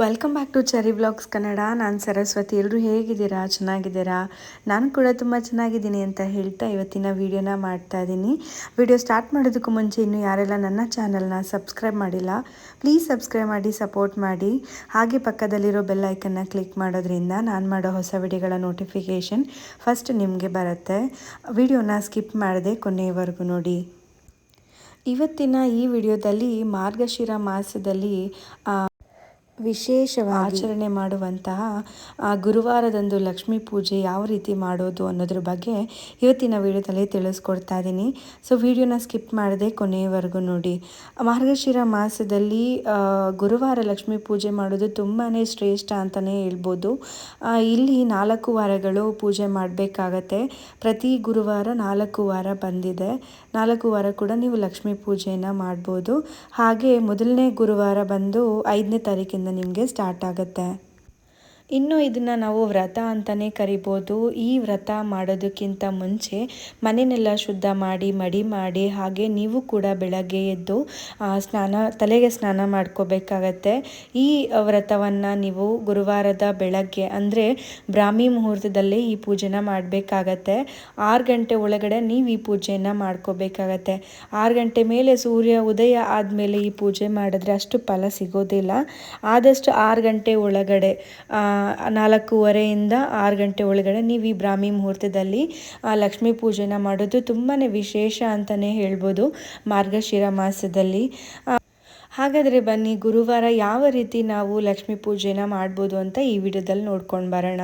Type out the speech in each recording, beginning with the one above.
Welcome back to cherry blogs Kannada ನಾನು ಸರಸ್ವತಿ. ಎಲ್ಲರೂ ಹೇಗಿದ್ದೀರಾ? ಚೆನ್ನಾಗಿದ್ದೀರಾ? ನಾನು ಕೂಡ ತುಂಬ ಚೆನ್ನಾಗಿದ್ದೀನಿ ಅಂತ ಹೇಳ್ತಾ ಇವತ್ತಿನ ವೀಡಿಯೋನ ಮಾಡ್ತಾ ಇದ್ದೀನಿ ವೀಡಿಯೋ ಸ್ಟಾರ್ಟ್ ಮಾಡೋದಕ್ಕೂ ಮುಂಚೆ ಇನ್ನು ಯಾರೆಲ್ಲ ನನ್ನ ಚಾನಲ್ನ ಸಬ್ಸ್ಕ್ರೈಬ್ ಮಾಡಿಲ್ಲ ಪ್ಲೀಸ್ ಸಬ್ಸ್ಕ್ರೈಬ್ ಮಾಡಿ ಸಪೋರ್ಟ್ ಮಾಡಿ. ಹಾಗೆ ಪಕ್ಕದಲ್ಲಿರೋ ಬೆಲ್ ಐಕನ್ನ ಕ್ಲಿಕ್ ಮಾಡೋದ್ರಿಂದ ನಾನು ಮಾಡೋ ಹೊಸ ವಿಡಿಯೋಗಳ ನೋಟಿಫಿಕೇಷನ್ ಫಸ್ಟ್ ನಿಮಗೆ ಬರುತ್ತೆ. ವಿಡಿಯೋನ ಸ್ಕಿಪ್ ಮಾಡದೆ ಕೊನೆಯವರೆಗೂ ನೋಡಿ. ಇವತ್ತಿನ ಈ ವಿಡಿಯೋದಲ್ಲಿ ಮಾರ್ಗಶಿರ ಮಾಸದಲ್ಲಿ ವಿಶೇಷವಾಗಿ ಆಚರಣೆ ಮಾಡುವಂತಹ ಗುರುವಾರದಂದು ಲಕ್ಷ್ಮೀ ಪೂಜೆ ಯಾವ ರೀತಿ ಮಾಡೋದು ಅನ್ನೋದ್ರ ಬಗ್ಗೆ ಇವತ್ತಿನ ವಿಡಿಯೋದಲ್ಲಿ ತಿಳಿಸ್ಕೊಡ್ತಾ ಇದ್ದೀನಿ ಸೊ ವಿಡಿಯೋನ ಸ್ಕಿಪ್ ಮಾಡದೆ ಕೊನೆಯವರೆಗೂ ನೋಡಿ. ಮಾರ್ಗಶಿರ ಮಾಸದಲ್ಲಿ ಗುರುವಾರ ಲಕ್ಷ್ಮೀ ಪೂಜೆ ಮಾಡೋದು ತುಂಬಾ ಶ್ರೇಷ್ಠ ಅಂತಲೇ ಹೇಳ್ಬೋದು. ಇಲ್ಲಿ ನಾಲ್ಕು ವಾರಗಳು ಪೂಜೆ ಮಾಡಬೇಕಾಗತ್ತೆ. ಪ್ರತಿ ಗುರುವಾರ ನಾಲ್ಕು ವಾರ ಬಂದಿದೆ. ನಾಲ್ಕು ವಾರ ಕೂಡ ನೀವು ಲಕ್ಷ್ಮೀ ಪೂಜೆಯನ್ನು ಮಾಡ್ಬೋದು. ಹಾಗೆ ಮೊದಲನೇ ಗುರುವಾರ ಬಂದು ಐದನೇ ತಾರೀಕಿಂದ ನಿಮಗೆ ಸ್ಟಾರ್ಟ್ ಆಗುತ್ತೆ. ಇನ್ನು ಇದನ್ನು ನಾವು ವ್ರತ ಅಂತಲೇ ಕರಿಬೋದು. ಈ ವ್ರತ ಮಾಡೋದಕ್ಕಿಂತ ಮುಂಚೆ ಮನೆಯನ್ನೆಲ್ಲ ಶುದ್ಧ ಮಾಡಿ, ಮಡಿ ಮಾಡಿ, ಹಾಗೆ ನೀವು ಕೂಡ ಬೆಳಗ್ಗೆ ಎದ್ದು ಸ್ನಾನ, ತಲೆಗೆ ಸ್ನಾನ ಮಾಡ್ಕೋಬೇಕಾಗತ್ತೆ. ಈ ವ್ರತವನ್ನು ನೀವು ಗುರುವಾರದ ಬೆಳಗ್ಗೆ, ಅಂದರೆ ಬ್ರಾಹ್ಮಿ ಮುಹೂರ್ತದಲ್ಲಿ ಈ ಪೂಜೆನ ಮಾಡಬೇಕಾಗತ್ತೆ. ಆರು ಗಂಟೆ ಒಳಗಡೆ ನೀವು ಈ ಪೂಜೆಯನ್ನು ಮಾಡ್ಕೋಬೇಕಾಗತ್ತೆ. ಆರು ಗಂಟೆ ಮೇಲೆ ಸೂರ್ಯ ಉದಯ ಆದಮೇಲೆ ಈ ಪೂಜೆ ಮಾಡಿದ್ರೆ ಅಷ್ಟು ಫಲ ಸಿಗೋದಿಲ್ಲ. ಆದಷ್ಟು ಆರು ಗಂಟೆ ಒಳಗಡೆ ನಾಲ್ಕೂವರೆಯಿಂದ ಆರು ಗಂಟೆ ಒಳಗಡೆ ನೀವು ಈ ಬ್ರಾಹ್ಮಿ ಮುಹೂರ್ತದಲ್ಲಿ ಲಕ್ಷ್ಮೀ ಪೂಜೆನ ಮಾಡೋದು ತುಂಬಾ ವಿಶೇಷ ಅಂತಲೇ ಹೇಳ್ಬೋದು ಮಾರ್ಗಶಿರ ಮಾಸದಲ್ಲಿ. ಹಾಗಾದರೆ ಬನ್ನಿ, ಗುರುವಾರ ಯಾವ ರೀತಿ ನಾವು ಲಕ್ಷ್ಮೀ ಪೂಜೆನ ಮಾಡ್ಬೋದು ಅಂತ ಈ ವಿಡಿಯೋದಲ್ಲಿ ನೋಡ್ಕೊಂಡು ಬರೋಣ.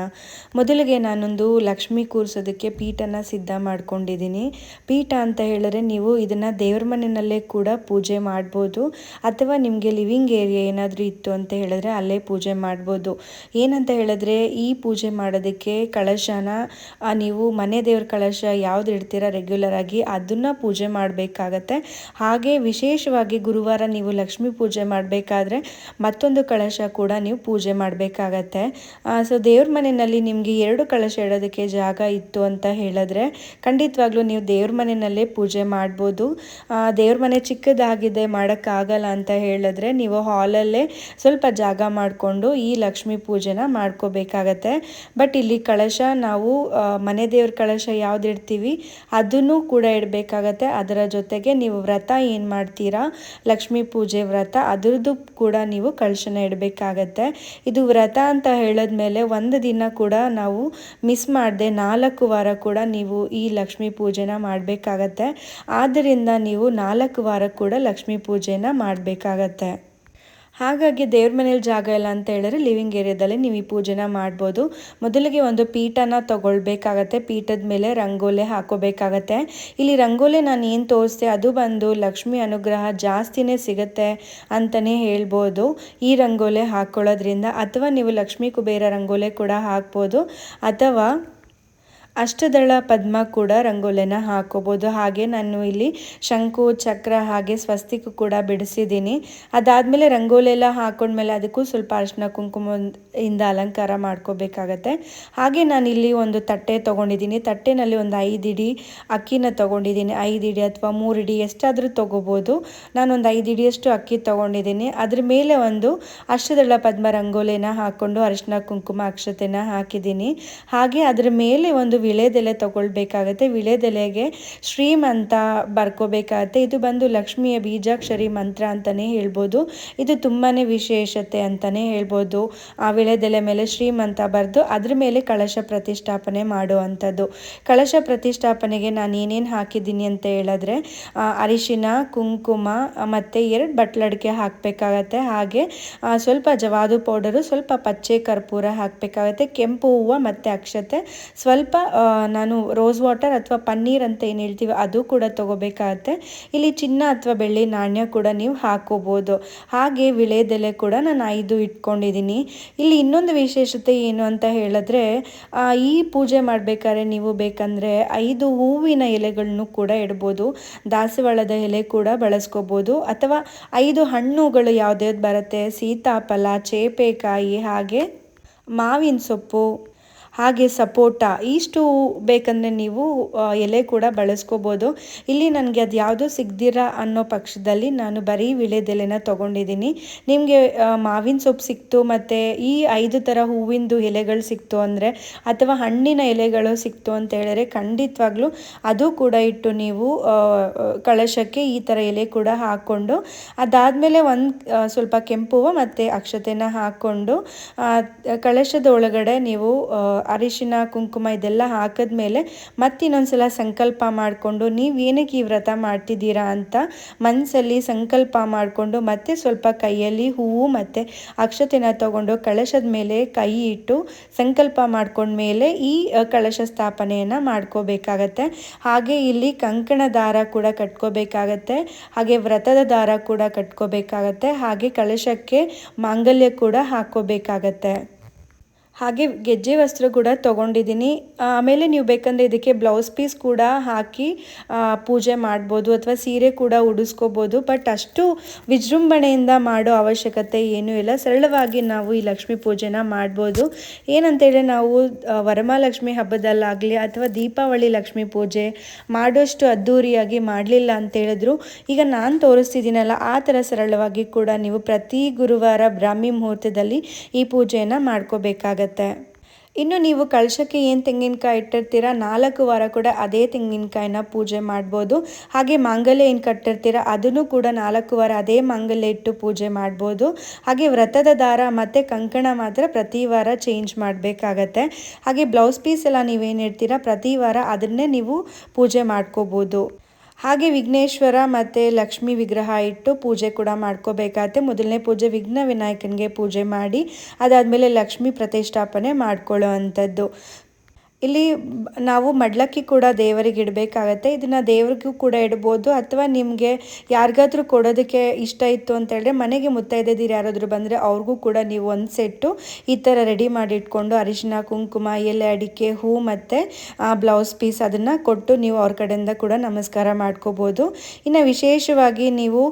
ಮೊದಲಿಗೆ ನಾನೊಂದು ಲಕ್ಷ್ಮಿ ಕೂರಿಸೋದಕ್ಕೆ ಪೀಠನ ಸಿದ್ಧ ಮಾಡ್ಕೊಂಡಿದ್ದೀನಿ. ಪೀಠ ಅಂತ ಹೇಳಿದ್ರೆ ನೀವು ಇದನ್ನು ದೇವ್ರ ಮನೆಯಲ್ಲೇ ಕೂಡ ಪೂಜೆ ಮಾಡ್ಬೋದು, ಅಥವಾ ನಿಮಗೆ ಲಿವಿಂಗ್ ಏರಿಯಾ ಏನಾದರೂ ಇತ್ತು ಅಂತ ಹೇಳಿದ್ರೆ ಅಲ್ಲೇ ಪೂಜೆ ಮಾಡ್ಬೋದು. ಏನಂತ ಹೇಳಿದ್ರೆ ಈ ಪೂಜೆ ಮಾಡೋದಕ್ಕೆ ಕಳಶನ ನೀವು ಮನೆ ದೇವ್ರ ಕಳಶ ಯಾವ್ದು ಇಡ್ತೀರಾ ರೆಗ್ಯುಲರ್ ಆಗಿ ಅದನ್ನು ಪೂಜೆ ಮಾಡಬೇಕಾಗತ್ತೆ. ಹಾಗೆ ವಿಶೇಷವಾಗಿ ಗುರುವಾರ ನೀವು ಲಕ್ಷ್ಮೀ ಪೂಜೆ ಮಾಡಬೇಕಾದ್ರೆ ಮತ್ತೊಂದು ಕಳಶ ಕೂಡ ನೀವು ಪೂಜೆ ಮಾಡಬೇಕಾಗತ್ತೆ. ಸೊ ದೇವ್ರ ಮನೆಯಲ್ಲಿ ನಿಮಗೆ ಎರಡು ಕಳಶ ಇಡೋದಕ್ಕೆ ಜಾಗ ಇತ್ತು ಅಂತ ಹೇಳಿದ್ರೆ ಖಂಡಿತವಾಗ್ಲೂ ನೀವು ದೇವ್ರ ಮನೆಯಲ್ಲೇ ಪೂಜೆ ಮಾಡ್ಬೋದು. ದೇವ್ರ ಮನೆ ಚಿಕ್ಕದಾಗಿದೆ, ಮಾಡೋಕ್ಕಾಗಲ್ಲ ಅಂತ ಹೇಳಿದ್ರೆ ನೀವು ಹಾಲಲ್ಲೇ ಸ್ವಲ್ಪ ಜಾಗ ಮಾಡಿಕೊಂಡು ಈ ಲಕ್ಷ್ಮೀ ಪೂಜೆನ ಮಾಡ್ಕೋಬೇಕಾಗತ್ತೆ. ಬಟ್ ಇಲ್ಲಿ ಕಳಶ ನಾವು ಮನೆ ದೇವ್ರ ಕಳಶ ಯಾವ್ದು ಇಡ್ತೀವಿ ಅದನ್ನು ಕೂಡ ಇಡಬೇಕಾಗತ್ತೆ. ಅದರ ಜೊತೆಗೆ ನೀವು ವ್ರತ ಏನು ಮಾಡ್ತೀರಾ? ಲಕ್ಷ್ಮೀ ಪೂಜೆ ವ್ರತ, ಅದರದ್ದು ಕೂಡ ನೀವು ಕಳಶನ ಇಡಬೇಕಾಗತ್ತೆ. ಇದು ವ್ರತ ಅಂತ ಹೇಳಿದ್ಮೇಲೆ ಒಂದು ದಿನ ಕೂಡ ನಾವು ಮಿಸ್ ಮಾಡದೆ ನಾಲ್ಕು ವಾರ ಕೂಡ ನೀವು ಈ ಲಕ್ಷ್ಮೀ ಪೂಜೆನ ಮಾಡಬೇಕಾಗತ್ತೆ. ಆದ್ದರಿಂದ ನೀವು ನಾಲ್ಕು ವಾರ ಕೂಡ ಲಕ್ಷ್ಮೀ ಪೂಜೆನ ಮಾಡಬೇಕಾಗತ್ತೆ. ಹಾಗಾಗಿ ದೇವ್ರ ಮನೇಲಿ ಜಾಗ ಇಲ್ಲ ಅಂತ ಹೇಳಿದ್ರೆ ಲಿವಿಂಗ್ ಏರಿಯಾದಲ್ಲಿ ನೀವು ಈ ಪೂಜೆನ ಮಾಡ್ಬೋದು. ಮೊದಲಿಗೆ ಒಂದು ಪೀಠನ ತಗೊಳ್ಬೇಕಾಗತ್ತೆ. ಪೀಠದ ಮೇಲೆ ರಂಗೋಲೆ ಹಾಕೋಬೇಕಾಗತ್ತೆ. ಇಲ್ಲಿ ರಂಗೋಲೆ ನಾನು ಏನು ತೋರಿಸ್ದೆ, ಅದು ಬಂದು ಲಕ್ಷ್ಮಿ ಅನುಗ್ರಹ ಜಾಸ್ತಿನೇ ಸಿಗುತ್ತೆ ಅಂತಲೇ ಹೇಳ್ಬೋದು. ಈ ರಂಗೋಲೆ ಹಾಕ್ಕೊಳ್ಳೋದ್ರಿಂದ ಅಥವಾ ನೀವು ಲಕ್ಷ್ಮೀ ಕುಬೇರ ರಂಗೋಲೆ ಕೂಡ ಹಾಕ್ಬೋದು. ಅಥವಾ ಅಷ್ಟದಳ ಪದ್ಮ ಕೂಡ ರಂಗೋಲಿನ ಹಾಕೋಬೋದು. ಹಾಗೆ ನಾನು ಇಲ್ಲಿ ಶಂಕು, ಚಕ್ರ ಹಾಗೆ ಸ್ವಸ್ತಿಕು ಕೂಡ ಬಿಡಿಸಿದ್ದೀನಿ. ಅದಾದಮೇಲೆ ರಂಗೋಲಿ ಎಲ್ಲ ಹಾಕೊಂಡ್ಮೇಲೆ ಅದಕ್ಕೂ ಸ್ವಲ್ಪ ಅರಿಶಿನ ಕುಂಕುಮ ಇಂದ ಅಲಂಕಾರ ಮಾಡ್ಕೋಬೇಕಾಗತ್ತೆ. ಹಾಗೆ ನಾನು ಇಲ್ಲಿ ಒಂದು ತಟ್ಟೆ ತೊಗೊಂಡಿದ್ದೀನಿ. ತಟ್ಟೆನಲ್ಲಿ ಒಂದು ಐದು ಇಡಿ ಅಕ್ಕಿನ ತೊಗೊಂಡಿದ್ದೀನಿ. ಐದು ಇಡಿ ಅಥವಾ ಮೂರು ಇಡಿ ಎಷ್ಟಾದರೂ ತೊಗೋಬೋದು. ನಾನೊಂದು ಐದು ಇಡಿಯಷ್ಟು ಅಕ್ಕಿ ತೊಗೊಂಡಿದ್ದೀನಿ. ಅದ್ರ ಮೇಲೆ ಒಂದು ಅಷ್ಟದಳ ಪದ್ಮ ರಂಗೋಲಿನ ಹಾಕ್ಕೊಂಡು ಅರಿಶಿನ ಕುಂಕುಮ ಅಕ್ಷತೆನ ಹಾಕಿದ್ದೀನಿ. ಹಾಗೆ ಅದ್ರ ಮೇಲೆ ಒಂದು ವಿಳೆದೆಲೆ ತಗೊಳ್ಬೇಕಾಗತ್ತೆ. ವಿಳೆದೆಲೆಗೆ ಶ್ರೀಮ್ ಅಂತ ಬರ್ಕೋಬೇಕಾಗತ್ತೆ. ಇದು ಬಂದು ಲಕ್ಷ್ಮಿಯ ಬೀಜಾಕ್ಷರಿ ಮಂತ್ರ ಅಂತಲೇ ಹೇಳ್ಬೋದು. ಇದು ತುಂಬಾ ವಿಶೇಷತೆ ಅಂತಲೇ ಹೇಳ್ಬೋದು. ಆ ವಿಳೆದೆಲೆ ಮೇಲೆ ಶ್ರೀಮ್ ಅಂತ ಬರೆದು ಅದ್ರ ಮೇಲೆ ಕಳಶ ಪ್ರತಿಷ್ಠಾಪನೆ ಮಾಡುವಂಥದ್ದು. ಕಳಶ ಪ್ರತಿಷ್ಠಾಪನೆಗೆ ನಾನು ಏನೇನು ಹಾಕಿದ್ದೀನಿ ಅಂತ ಹೇಳಿದ್ರೆ ಅರಿಶಿನ, ಕುಂಕುಮ, ಮತ್ತು ಎರಡು ಬಟ್ಲಡಿಕೆ ಹಾಕಬೇಕಾಗತ್ತೆ. ಹಾಗೆ ಸ್ವಲ್ಪ ಜವಾದು ಪೌಡರು, ಸ್ವಲ್ಪ ಪಚ್ಚೆ ಕರ್ಪೂರ ಹಾಕಬೇಕಾಗತ್ತೆ. ಕೆಂಪು ಹೂವು ಮತ್ತು ಅಕ್ಷತೆ, ಸ್ವಲ್ಪ ನಾನು ರೋಸ್ ವಾಟರ್ ಅಥವಾ ಪನ್ನೀರ್ ಅಂತ ಏನು ಹೇಳ್ತೀವಿ, ಅದು ಕೂಡ ತೊಗೋಬೇಕಾಗತ್ತೆ. ಇಲ್ಲಿ ಚಿನ್ನ ಅಥವಾ ಬೆಳ್ಳಿ ನಾಣ್ಯ ಕೂಡ ನೀವು ಹಾಕೋಬೋದು. ಹಾಗೆ ವಿಳೆದೆಲೆ ಕೂಡ ನಾನು ಐದು ಇಟ್ಕೊಂಡಿದ್ದೀನಿ ಇಲ್ಲಿ ಇನ್ನೊಂದು ವಿಶೇಷತೆ ಏನು ಅಂತ ಹೇಳಿದ್ರೆ ಈ ಪೂಜೆ ಮಾಡಬೇಕಾದ್ರೆ ನೀವು ಬೇಕಂದರೆ ಐದು ಹೂವಿನ ಎಲೆಗಳನ್ನು ಕೂಡ ಇಡ್ಬೋದು. ದಾಸವಾಳದ ಎಲೆ ಕೂಡ ಬಳಸ್ಕೋಬೋದು. ಅಥವಾ ಐದು ಹಣ್ಣುಗಳು ಯಾವ್ದ್ಯಾವ್ದು ಬರುತ್ತೆ? ಸೀತಾಫಲ, ಚೇಪೆಕಾಯಿ, ಹಾಗೆ ಮಾವಿನ ಸೊಪ್ಪು. ಹಾಗೆ ಸಪೋಟ, ಇಷ್ಟು ಬೇಕಂದರೆ ನೀವು ಎಲೆ ಕೂಡ ಬಳಸ್ಕೋಬೋದು. ಇಲ್ಲಿ ನನಗೆ ಅದು ಯಾವುದೂ ಸಿಗ್ದಿರ ಅನ್ನೋ ಪಕ್ಷದಲ್ಲಿ ನಾನು ಬರೀ ವಿಳೆದೆಲೆನ ತೊಗೊಂಡಿದ್ದೀನಿ. ನಿಮಗೆ ಮಾವಿನ ಸೊಪ್ಪು ಸಿಕ್ತು, ಮತ್ತು ಈ ಐದು ಥರ ಹೂವಿಂದು ಎಲೆಗಳು ಸಿಕ್ತು ಅಂದರೆ, ಅಥವಾ ಹಣ್ಣಿನ ಎಲೆಗಳು ಸಿಕ್ತು ಅಂತ ಹೇಳಿದ್ರೆ ಖಂಡಿತವಾಗ್ಲೂ ಅದು ಕೂಡ ಇಟ್ಟು ನೀವು ಕಳಶಕ್ಕೆ ಈ ಥರ ಎಲೆ ಕೂಡ ಹಾಕ್ಕೊಂಡು, ಅದಾದಮೇಲೆ ಒಂದು ಸ್ವಲ್ಪ ಕೆಂಪು ಹೂವು ಮತ್ತು ಅಕ್ಷತೆನ ಹಾಕ್ಕೊಂಡು ಕಳಶದ ಒಳಗಡೆ ನೀವು ಅರಿಶಿನ, ಕುಂಕುಮ ಇದೆಲ್ಲ ಹಾಕಿದ್ಮೇಲೆ ಮತ್ತಿನ್ನೊಂದ್ಸಲ ಸಂಕಲ್ಪ ಮಾಡಿಕೊಂಡು ನೀವು ಏನಕ್ಕೆ ಈ ವ್ರತ ಮಾಡ್ತಿದ್ದೀರಾ ಅಂತ ಮನಸ್ಸಲ್ಲಿ ಸಂಕಲ್ಪ ಮಾಡಿಕೊಂಡು ಮತ್ತೆ ಸ್ವಲ್ಪ ಕೈಯಲ್ಲಿ ಹೂವು ಮತ್ತು ಅಕ್ಷತೆನ ತಗೊಂಡು ಕಳಶದ ಮೇಲೆ ಕೈ ಇಟ್ಟು ಸಂಕಲ್ಪ ಮಾಡ್ಕೊಂಡ್ಮೇಲೆ ಈ ಕಳಶ ಸ್ಥಾಪನೆಯನ್ನು ಮಾಡ್ಕೋಬೇಕಾಗತ್ತೆ. ಹಾಗೆ ಇಲ್ಲಿ ಕಂಕಣ ದಾರ ಕೂಡ ಕಟ್ಕೋಬೇಕಾಗತ್ತೆ, ಹಾಗೆ ವ್ರತದ ದಾರ ಕೂಡ ಕಟ್ಕೋಬೇಕಾಗತ್ತೆ, ಹಾಗೆ ಕಳಶಕ್ಕೆ ಮಾಂಗಲ್ಯ ಕೂಡ ಹಾಕ್ಕೋಬೇಕಾಗತ್ತೆ. ಹಾಗೆ ಗೆಜ್ಜೆ ವಸ್ತ್ರ ಕೂಡ ತೊಗೊಂಡಿದ್ದೀನಿ. ಆಮೇಲೆ ನೀವು ಬೇಕಂದರೆ ಇದಕ್ಕೆ ಬ್ಲೌಸ್ ಪೀಸ್ ಕೂಡ ಹಾಕಿ ಪೂಜೆ ಮಾಡ್ಬೋದು ಅಥವಾ ಸೀರೆ ಕೂಡ ಉಡಿಸ್ಕೋಬೋದು. ಬಟ್ ಅಷ್ಟು ವಿಜೃಂಭಣೆಯಿಂದ ಮಾಡೋ ಅವಶ್ಯಕತೆ ಏನೂ ಇಲ್ಲ. ಸರಳವಾಗಿ ನಾವು ಈ ಲಕ್ಷ್ಮಿ ಪೂಜೆನ ಮಾಡ್ಬೋದು. ಏನಂತೇಳಿ ನಾವು ವರಮಹಾಲಕ್ಷ್ಮಿ ಹಬ್ಬದಲ್ಲಾಗಲಿ ಅಥವಾ ದೀಪಾವಳಿ ಲಕ್ಷ್ಮಿ ಪೂಜೆ ಮಾಡೋಷ್ಟು ಅದ್ಧೂರಿಯಾಗಿ ಮಾಡಲಿಲ್ಲ ಅಂತ ಹೇಳಿದ್ರು ಈಗ ನಾನು ತೋರಿಸ್ತಿದ್ದೀನಲ್ಲ, ಆ ಥರ ಸರಳವಾಗಿ ಕೂಡ ನೀವು ಪ್ರತಿ ಗುರುವಾರ ಬ್ರಾಹ್ಮಿ ಮುಹೂರ್ತದಲ್ಲಿ ಈ ಪೂಜೆಯನ್ನು ಮಾಡ್ಕೋಬೇಕಾಗತ್ತೆ. ಇನ್ನು ನೀವು ಕಳಶಕ್ಕೆ ಏನು ತೆಂಗಿನಕಾಯಿ ಇಟ್ಟಿರ್ತೀರ? ನಾಲ್ಕು ವಾರ ಕೂಡ ಅದೇ ತೆಂಗಿನಕಾಯಿನ ಪೂಜೆ ಮಾಡ್ಬೋದು. ಹಾಗೆ ಮಾಂಗಲ್ಯ ಏನು ಕಟ್ಟಿರ್ತೀರ? ಅದನ್ನು ಕೂಡ ನಾಲ್ಕು ವಾರ ಅದೇ ಮಾಂಗಲ್ಯ ಇಟ್ಟು ಪೂಜೆ ಮಾಡ್ಬೋದು. ಹಾಗೆ ವ್ರತದ ದಾರ ಮತ್ತು ಕಂಕಣ ಮಾತ್ರ ಪ್ರತಿ ವಾರ ಚೇಂಜ್ ಮಾಡಬೇಕಾಗತ್ತೆ. ಹಾಗೆ ಬ್ಲೌಸ್ ಪೀಸ್ ಎಲ್ಲ ನೀವೇನು ಇರ್ತೀರ ಪ್ರತಿ ವಾರ ಅದನ್ನೇ ನೀವು ಪೂಜೆ ಮಾಡ್ಕೋಬೋದು. ಹಾಗೆ ವಿಘ್ನೇಶ್ವರ ಮತ್ತು ಲಕ್ಷ್ಮೀ ವಿಗ್ರಹ ಇಟ್ಟು ಪೂಜೆ ಕೂಡ ಮಾಡ್ಕೋಬೇಕಾಗತ್ತೆ. ಮೊದಲನೇ ಪೂಜೆ ವಿಘ್ನ ವಿನಾಯಕನಿಗೆ ಪೂಜೆ ಮಾಡಿ, ಅದಾದಮೇಲೆ ಲಕ್ಷ್ಮೀ ಪ್ರತಿಷ್ಠಾಪನೆ ಮಾಡ್ಕೊಳ್ಳೋ ಅಂಥದ್ದು ಇಲ್ಲಿ ನಾವು ಮಡ್ಲಕ್ಕಿ ಕೂಡ ದೇವರಿಗೆ ಇಡಬೇಕಾಗತ್ತೆ. ಇದನ್ನು ದೇವರಿಗೂ ಕೂಡ ಇಡ್ಬೋದು. ಅಥವಾ ನಿಮಗೆ ಯಾರಿಗಾದರೂ ಕೊಡೋದಕ್ಕೆ ಇಷ್ಟ ಇತ್ತು ಅಂತ ಹೇಳಿದ್ರೆ ಮನೆಗೆ ಮುತ್ತೈದೆದಿರು ಯಾರಾದರೂ ಬಂದರೆ ಅವ್ರಿಗೂ ಕೂಡ ನೀವು ಒಂದು ಸೆಟ್ಟು ಈ ಥರ ರೆಡಿ ಮಾಡಿ ಇಟ್ಕೊಂಡು ಅರಿಶಿನ, ಕುಂಕುಮ, ಎಲೆ, ಅಡಿಕೆ, ಹೂ ಮತ್ತು ಬ್ಲೌಸ್ ಪೀಸ್ ಅದನ್ನು ಕೊಟ್ಟು ನೀವು ಅವ್ರ ಕಡೆಯಿಂದ ಕೂಡ ನಮಸ್ಕಾರ ಮಾಡ್ಕೋಬೋದು. ಇನ್ನು ವಿಶೇಷವಾಗಿ ನೀವು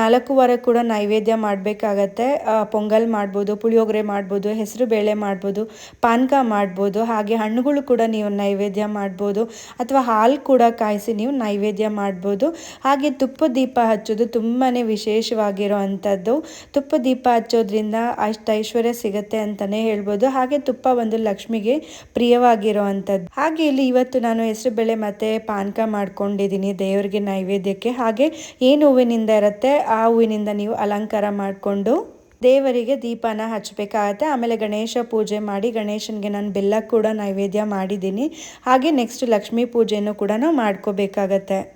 ನಾಲ್ಕು ವಾರ ಕೂಡ ನೈವೇದ್ಯ ಮಾಡಬೇಕಾಗತ್ತೆ. ಪೊಂಗಲ್ ಮಾಡ್ಬೋದು, ಪುಳಿಯೋಗರೆ ಮಾಡ್ಬೋದು, ಹೆಸರು ಬೇಳೆ ಮಾಡ್ಬೋದು, ಪಾನಕ ಮಾಡ್ಬೋದು, ಹಾಗೆ ಹಣ್ಣುಗಳು ಕೂಡ ನೀವು ನೈವೇದ್ಯ ಮಾಡ್ಬೋದು. ಅಥವಾ ಹಾಲು ಕೂಡ ಕಾಯಿಸಿ ನೀವು ನೈವೇದ್ಯ ಮಾಡ್ಬೋದು. ಹಾಗೆ ತುಪ್ಪ ದೀಪ ಹಚ್ಚೋದು ತುಂಬಾ ವಿಶೇಷವಾಗಿರೋ ಅಂಥದ್ದು. ತುಪ್ಪ ದೀಪ ಹಚ್ಚೋದ್ರಿಂದ ಅಷ್ಟು ಐಶ್ವರ್ಯ ಸಿಗತ್ತೆ ಅಂತಲೇ ಹೇಳ್ಬೋದು. ಹಾಗೆ ತುಪ್ಪ ಒಂದು ಲಕ್ಷ್ಮಿಗೆ ಪ್ರಿಯವಾಗಿರೋ ಅಂಥದ್ದು. ಹಾಗೆ ಇಲ್ಲಿ ಇವತ್ತು ನಾನು ಹೆಸರುಬೇಳೆ ಮತ್ತು ಪಾನಕ ಮಾಡ್ಕೊಂಡಿದ್ದೀನಿ ದೇವರಿಗೆ ನೈವೇದ್ಯಕ್ಕೆ. ಹಾಗೆ ಏನು ಹೂವಿನಿಂದ ಇರುತ್ತೆ ಆ ಹೂವಿನಿಂದ ನೀವು ಅಲಂಕಾರ ಮಾಡಿಕೊಂಡು ದೇವರಿಗೆ ದೀಪನ ಹಚ್ಚಬೇಕಾಗತ್ತೆ. ಆಮೇಲೆ ಗಣೇಶ ಪೂಜೆ ಮಾಡಿ, ಗಣೇಶನಿಗೆ ನಾನು ಬೆಲ್ಲ ಕೂಡ ನೈವೇದ್ಯ ಮಾಡಿದ್ದೀನಿ. ಹಾಗೆ ನೆಕ್ಸ್ಟ್ ಲಕ್ಷ್ಮೀ ಪೂಜೆನೂ ಕೂಡ ನಾವು ಮಾಡ್ಕೋಬೇಕಾಗತ್ತೆ.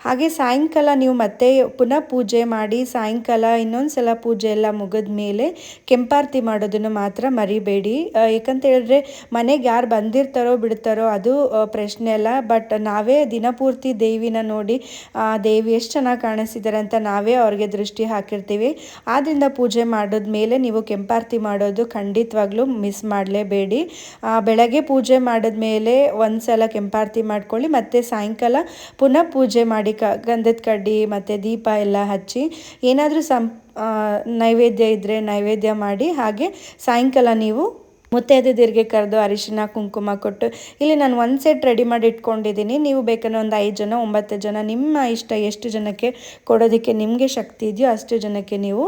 ಹಾಗೆ ಸಾಯಂಕಾಲ ನೀವು ಮತ್ತೆ ಪುನಃ ಪೂಜೆ ಮಾಡಿ ಸಾಯಂಕಾಲ ಇನ್ನೊಂದು ಸಲ ಪೂಜೆ ಎಲ್ಲ ಮುಗಿದ ಮೇಲೆ ಕೆಂಪಾರತಿ ಮಾಡೋದನ್ನು ಮಾತ್ರ ಮರಿಬೇಡಿ. ಏಕಂತ ಹೇಳಿದ್ರೆ ಮನೆಗೆ ಯಾರು ಬಂದಿರ್ತಾರೋ ಬಿಡ್ತಾರೋ ಅದು ಪ್ರಶ್ನೆ ಅಲ್ಲ. ಬಟ್ ನಾವೇ ದಿನಪೂರ್ತಿ ದೇವಿನ ನೋಡಿ ಆ, ದೇವಿ ಎಷ್ಟು ಚೆನ್ನಾಗಿ ಕಾಣಿಸಿದ್ದಾರೆ ಅಂತ ನಾವೇ ಅವ್ರಿಗೆ ದೃಷ್ಟಿ ಹಾಕಿರ್ತೀವಿ. ಆದ್ದರಿಂದ ಪೂಜೆ ಮಾಡಿದ್ಮೇಲೆ ನೀವು ಕೆಂಪಾರತಿ ಮಾಡೋದು ಖಂಡಿತವಾಗ್ಲೂ ಮಿಸ್ ಮಾಡಲೇಬೇಡಿ. ಬೆಳಗ್ಗೆ ಪೂಜೆ ಮಾಡಿದ್ಮೇಲೆ ಒಂದು ಸಲ ಕೆಂಪಾರತಿ ಮಾಡ್ಕೊಳ್ಳಿ ಮತ್ತು ಸಾಯಂಕಾಲ ಪುನಃ ಪೂಜೆ ಮಾಡಿ ಕ, ಗಂಧದ ಕಡ್ಡಿ ಮತ್ತು ದೀಪ ಎಲ್ಲ ಹಚ್ಚಿ ಏನಾದರೂ ಸಂ ನೈವೇದ್ಯ ಇದ್ದರೆ ನೈವೇದ್ಯ ಮಾಡಿ ಹಾಗೆ ಸಾಯಂಕಾಲ ನೀವು ಮುತ್ತೈದೆದಿರಿಗೆ ಕರೆದು ಅರಿಶಿನ, ಕುಂಕುಮ ಕೊಟ್ಟು, ಇಲ್ಲಿ ನಾನು ಒಂದು ಸೆಟ್ ರೆಡಿ ಮಾಡಿ ಇಟ್ಕೊಂಡಿದ್ದೀನಿ ನೀವು ಬೇಕಂದ್ರೆ ಒಂದು ಐದು ಜನ, ಒಂಬತ್ತು ಜನ, ನಿಮ್ಮ ಇಷ್ಟ ಎಷ್ಟು ಜನಕ್ಕೆ ಕೊಡೋದಕ್ಕೆ ನಿಮಗೆ ಶಕ್ತಿ ಇದೆಯೋ ಅಷ್ಟು ಜನಕ್ಕೆ ನೀವು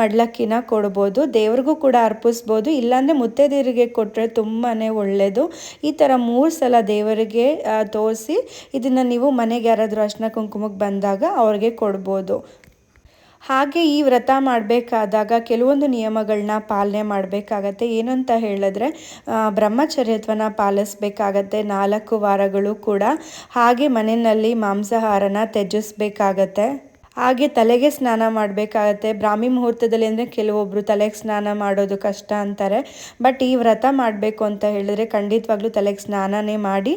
ಮಡ್ಲಕ್ಕಿನ ಕೊಡ್ಬೋದು. ದೇವ್ರಿಗೂ ಕೂಡ ಅರ್ಪಿಸ್ಬೋದು. ಇಲ್ಲಾಂದರೆ ಮುತ್ತೈದೆಯರಿಗೆ ಕೊಟ್ಟರೆ ತುಂಬಾ ಒಳ್ಳೆಯದು ಈ ಥರ ಮೂರು ಸಲ ದೇವರಿಗೆ ತೋರಿಸಿ, ಇದನ್ನು ನೀವು ಮನೆಗೆ ಯಾರಾದರೂ ಅರ್ಶಿನ, ಕುಂಕುಮಕ್ಕೆ ಬಂದಾಗ ಅವ್ರಿಗೆ ಕೊಡ್ಬೋದು. ಹಾಗೆ ಈ ವ್ರತ ಮಾಡಬೇಕಾದಾಗ ಕೆಲವೊಂದು ನಿಯಮಗಳನ್ನ ಪಾಲನೆ ಮಾಡಬೇಕಾಗತ್ತೆ. ಏನಂತ ಹೇಳಿದ್ರೆ ಬ್ರಹ್ಮಚರ್ಯತ್ವನ ಪಾಲಿಸ್ಬೇಕಾಗತ್ತೆ. ನಾಲ್ಕು ವಾರಗಳು ಕೂಡ ಹಾಗೆ ಮನೆಯಲ್ಲಿ ಮಾಂಸಾಹಾರನ ತ್ಯಜಿಸ್ಬೇಕಾಗತ್ತೆ. ಹಾಗೆ ತಲೆಗೆ ಸ್ನಾನ ಮಾಡಬೇಕಾಗತ್ತೆ. ಬ್ರಾಹ್ಮಿ ಮುಹೂರ್ತದಲ್ಲಿ ಅಂದರೆ ಕೆಲವೊಬ್ಬರು ತಲೆಗೆ ಸ್ನಾನ ಮಾಡೋದು ಕಷ್ಟ ಅಂತಾರೆ. ಬಟ್ ಈ ವ್ರತ ಮಾಡಬೇಕು ಅಂತ ಹೇಳಿದ್ರೆ ಖಂಡಿತವಾಗ್ಲೂ ತಲೆಗೆ ಸ್ನಾನನೇ ಮಾಡಿ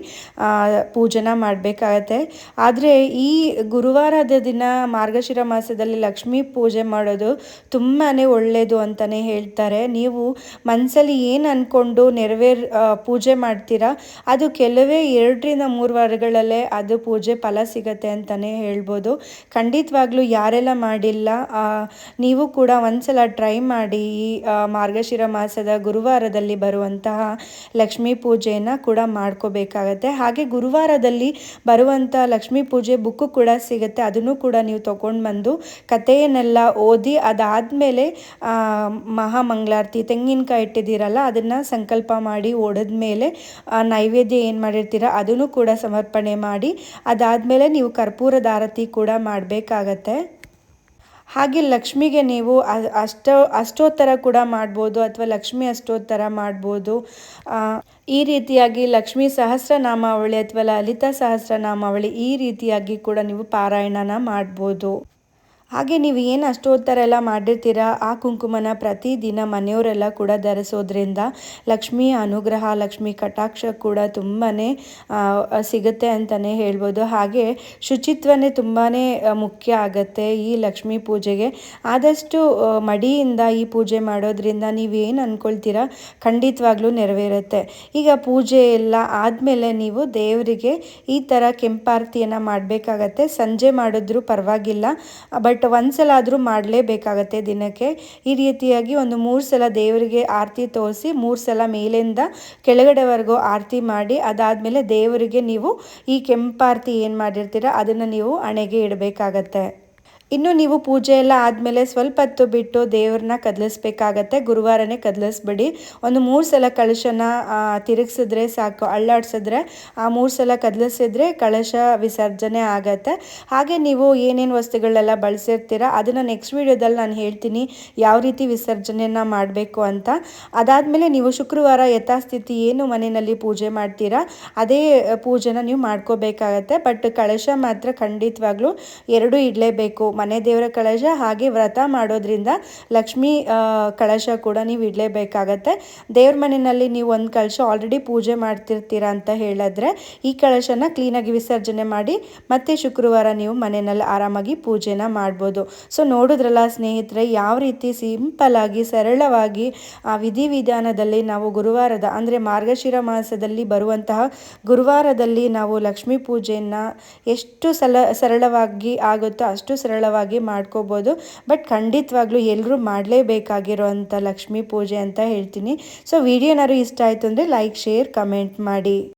ಪೂಜನ ಮಾಡಬೇಕಾಗತ್ತೆ. ಆದರೆ ಈ ಗುರುವಾರದ ದಿನ ಮಾರ್ಗಶಿರ ಮಾಸದಲ್ಲಿ ಲಕ್ಷ್ಮೀ ಪೂಜೆ ಮಾಡೋದು ತುಂಬಾ ಒಳ್ಳೆಯದು ಅಂತಲೇ ಹೇಳ್ತಾರೆ. ನೀವು ಮನಸ್ಸಲ್ಲಿ ಏನು ಅಂದ್ಕೊಂಡು ನೆರವೇರ್ ಪೂಜೆ ಮಾಡ್ತೀರಾ, ಅದು ಕೆಲವೇ ಎರಡರಿಂದ ಮೂರು ವಾರಗಳಲ್ಲೇ ಅದು ಪೂಜೆ ಫಲ ಸಿಗತ್ತೆ ಅಂತಲೇ ಹೇಳ್ಬೋದು. ಖಂಡಿತವಾಗ್ಲೂ ಖಂಡಿತವಾಗ್ಲೂ ಯಾರೆಲ್ಲ ಮಾಡಿಲ್ಲ ನೀವು ಕೂಡ ಒಂದ್ಸಲ ಟ್ರೈ ಮಾಡಿ ಈ ಮಾರ್ಗಶಿರ ಮಾಸದ ಗುರುವಾರದಲ್ಲಿ ಬರುವಂತಹ ಲಕ್ಷ್ಮೀ ಪೂಜೆಯನ್ನು ಕೂಡ ಮಾಡ್ಕೋಬೇಕಾಗತ್ತೆ. ಹಾಗೆ ಗುರುವಾರದಲ್ಲಿ ಬರುವಂಥ ಲಕ್ಷ್ಮೀ ಪೂಜೆ ಬುಕ್ಕು ಕೂಡ ಸಿಗುತ್ತೆ. ಅದನ್ನು ಕೂಡ ನೀವು ತಗೊಂಡು ಬಂದು ಕಥೆಯನ್ನೆಲ್ಲ ಓದಿ ಅದಾದಮೇಲೆ ಮಹಾಮಂಗಳಾರತಿ ತೆಂಗಿನಕಾಯಿ ಇಟ್ಟಿದ್ದೀರಲ್ಲ, ಅದನ್ನು ಸಂಕಲ್ಪ ಮಾಡಿ ಓಡಿದ ಮೇಲೆ ನೈವೇದ್ಯ ಏನು ಮಾಡಿರ್ತೀರ ಅದನ್ನು ಕೂಡ ಸಮರ್ಪಣೆ ಮಾಡಿ ಅದಾದಮೇಲೆ ನೀವು ಕರ್ಪೂರದ ಆರತಿ ಕೂಡ ಮಾಡಬೇಕಾಗತ್ತೆ. ಹಾಗೆ ಲಕ್ಷ್ಮಿಗೆ ನೀವು ಅಷ್ಟೋ, ಅಷ್ಟೋತ್ತರ ಕೂಡ ಮಾಡ್ಬೋದು ಅಥವಾ ಲಕ್ಷ್ಮಿ ಅಷ್ಟೋತ್ತರ ಮಾಡ್ಬೋದು. ಈ ರೀತಿಯಾಗಿ ಲಕ್ಷ್ಮಿ ಸಹಸ್ರನಾಮಾವಳಿ ಅಥವಾ ಲಲಿತಾ ಸಹಸ್ರನಾಮಾವಳಿ ಈ ರೀತಿಯಾಗಿ ಕೂಡ ನೀವು ಪಾರಾಯಣನ ಮಾಡ್ಬೋದು. ಹಾಗೆ ನೀವು ಏನು ಅಷ್ಟೋತ್ತರ ಎಲ್ಲ ಮಾಡಿರ್ತೀರ? ಆ ಕುಂಕುಮನ ಪ್ರತಿದಿನ ಮನೆಯವರೆಲ್ಲ ಕೂಡ ಧರಿಸೋದ್ರಿಂದ ಲಕ್ಷ್ಮಿ ಅನುಗ್ರಹ, ಲಕ್ಷ್ಮಿ ಕಟಾಕ್ಷ ಕೂಡ ತುಂಬಾ ಸಿಗುತ್ತೆ ಅಂತಲೇ ಹೇಳ್ಬೋದು. ಹಾಗೆ ಶುಚಿತ್ವನೇ ತುಂಬಾ ಮುಖ್ಯ ಆಗುತ್ತೆ ಈ ಲಕ್ಷ್ಮೀ ಪೂಜೆಗೆ. ಆದಷ್ಟು ಮಡಿಯಿಂದ ಈ ಪೂಜೆ ಮಾಡೋದ್ರಿಂದ ನೀವೇನು ಅಂದ್ಕೊಳ್ತೀರಾ ಖಂಡಿತವಾಗ್ಲೂ ನೆರವೇರುತ್ತೆ. ಈಗ ಪೂಜೆ ಎಲ್ಲ ಆದಮೇಲೆ ನೀವು ದೇವರಿಗೆ ಈ ಥರ ಕೆಂಪಾರತಿಯನ್ನು ಮಾಡಬೇಕಾಗತ್ತೆ. ಸಂಜೆ ಮಾಡಿದ್ರೂ ಪರವಾಗಿಲ್ಲ. ಬಟ್ ಒಂದ್ಸಲ ಆದರೂ ಮಾಡಲೇಬೇಕಾಗತ್ತೆ ದಿನಕ್ಕೆ. ಈ ರೀತಿಯಾಗಿ ಒಂದು ಮೂರು ಸಲ ದೇವರಿಗೆ ಆರತಿ ತೋರಿಸಿ ಮೂರು ಸಲ ಮೇಲಿಂದ ಕೆಳಗಡೆವರೆಗೂ ಆರತಿ ಮಾಡಿ ಅದಾದಮೇಲೆ ದೇವರಿಗೆ ನೀವು ಈ ಕೆಂಪಾರತಿ ಏನು ಮಾಡಿರ್ತೀರ ಅದನ್ನು ನೀವು ಹಣೆಗೆ ಇಡಬೇಕಾಗತ್ತೆ. ಇನ್ನು ನೀವು ಪೂಜೆ ಎಲ್ಲ ಆದಮೇಲೆ ಸ್ವಲ್ಪ ಹೊತ್ತು ಬಿಟ್ಟು ದೇವ್ರನ್ನ ಕದಲಿಸ್ಬೇಕಾಗತ್ತೆ. ಗುರುವಾರನೇ ಕದಲಿಸ್ಬಿಡಿ. ಒಂದು ಮೂರು ಸಲ ಕಳಶನ ತಿರುಗಿಸಿದ್ರೆ ಸಾಕು, ಅಳ್ಳಾಡ್ಸಿದ್ರೆ ಆ ಮೂರು ಸಲ ಕದಲಿಸಿದ್ರೆ ಕಳಶ ವಿಸರ್ಜನೆ ಆಗತ್ತೆ. ಹಾಗೆ ನೀವು ಏನೇನು ವಸ್ತುಗಳೆಲ್ಲ ಬಳಸಿರ್ತೀರ, ಅದನ್ನು ನೆಕ್ಸ್ಟ್ ವಿಡಿಯೋದಲ್ಲಿ ನಾನು ಹೇಳ್ತೀನಿ, ಯಾವ ರೀತಿ ವಿಸರ್ಜನೆಯನ್ನು ಮಾಡಬೇಕು ಅಂತ. ಅದಾದಮೇಲೆ ನೀವು ಶುಕ್ರವಾರ ಯಥಾಸ್ಥಿತಿ ಏನು ಮನೆಯಲ್ಲಿ ಪೂಜೆ ಮಾಡ್ತೀರಾ, ಅದೇ, ಪೂಜೆನ ನೀವು ಮಾಡ್ಕೋಬೇಕಾಗತ್ತೆ. ಬಟ್ ಕಳಶ ಮಾತ್ರ ಖಂಡಿತವಾಗ್ಲೂ ಎರಡೂ ಇಡಲೇಬೇಕು. ಮನೆ ದೇವರ ಕಳಶ ಹಾಗೆ ವ್ರತ ಮಾಡೋದ್ರಿಂದ ಲಕ್ಷ್ಮೀ ಕಳಶ ಕೂಡ ನೀವು ಇಡಲೇಬೇಕಾಗತ್ತೆ. ದೇವ್ರ ಮನೆಯಲ್ಲಿ ನೀವು ಒಂದು ಕಳಶ ಆಲ್ರೆಡಿ ಪೂಜೆ ಮಾಡ್ತಿರ್ತೀರಾ ಅಂತ ಹೇಳಿದ್ರೆ ಈ ಕಳಶನ ಕ್ಲೀನಾಗಿ ವಿಸರ್ಜನೆ ಮಾಡಿ ಮತ್ತೆ ಶುಕ್ರವಾರ ನೀವು ಮನೆಯಲ್ಲಿ ಆರಾಮಾಗಿ ಪೂಜೆನ ಮಾಡ್ಬೋದು. ಸೊ ನೋಡಿದ್ರಲ್ಲ ಸ್ನೇಹಿತರೆ, ಯಾವ ರೀತಿ ಸಿಂಪಲ್ ಆಗಿ, ಸರಳವಾಗಿ, ಆ, ವಿಧಿವಿಧಾನದಲ್ಲಿ ನಾವು ಗುರುವಾರದ, ಅಂದರೆ ಮಾರ್ಗಶಿರ ಮಾಸದಲ್ಲಿ ಬರುವಂತಹ ಗುರುವಾರದಲ್ಲಿ ನಾವು ಲಕ್ಷ್ಮೀ ಪೂಜೆಯನ್ನು ಎಷ್ಟು ಸಲ, ಸರಳವಾಗಿ ಆಗುತ್ತೋ ಅಷ್ಟು ಸರಳವಾಗಿ ಮಾಡ್ಕೋಬೋದು. ಬಟ್ ಖಂಡಿತವಾಗ್ಲೂ ಎಲ್ಲರೂ ಮಾಡಲೇಬೇಕಾಗಿರೋವಂಥ ಲಕ್ಷ್ಮೀ ಪೂಜೆ ಅಂತ ಹೇಳ್ತೀನಿ. ಸೊ ವಿಡಿಯೋ ಏನಾದ್ರು ಇಷ್ಟ ಆಯಿತು ಅಂದರೆ ಲೈಕ್ ಶೇರ್ ಕಮೆಂಟ್ ಮಾಡಿ.